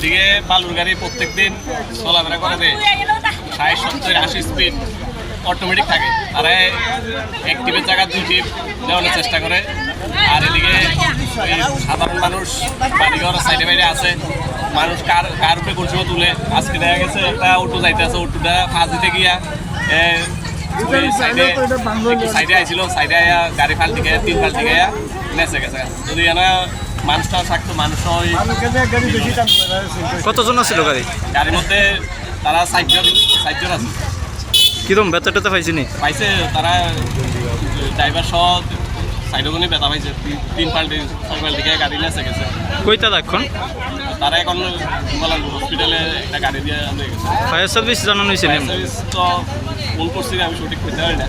এদিকে বালুর গাড়ি প্রত্যেক দিন চলাফেরা করে দেয় ষাট সত্তর আশি স্পিড অটোমেটিক থাকে। তারা এক টিপের জায়গা দুই টিপ দেওয়ানোর চেষ্টা করে। আর এদিকে সাধারণ মানুষ বাড়িঘর সাইডে বাইরে আছে। মানুষ কার কার উপরে করছিল তুলে? আজকে দেখা গেছে, একটা অটো যাইতে আছে অটোটা ফাঁস দিতে গিয়া সাইডে সাইডে আইছিল সাইডে আয়া গাড়ি ফাল্টি গিয়ে তিন ফাল্টি গিয়ে নেচে গেছে। যদি এনা মানুষটা থাকতো মানুষ ওই কতজন ছিল গাড়ি? গাড়ির মধ্যে তারা সাইডজন সাইডজন আছে কিরম বেচা টেচা পাইছি নি? পাইছে তারা ড্রাইভার সহ সাইডজনই ব্যথা পাইছে। তিন- পাল্টি ছয় পাল্টি গিয়ে গাড়ি নেচে গেছে। কইতা এখন? তারা এখন হসপিটালে একটা গাড়ি দিয়ে আনতে গেছে। ফায়ার সার্ভিস জানানো হয়েছিল সার্ভিস তো ফোন করছি আমি সঠিক করতে পারি না।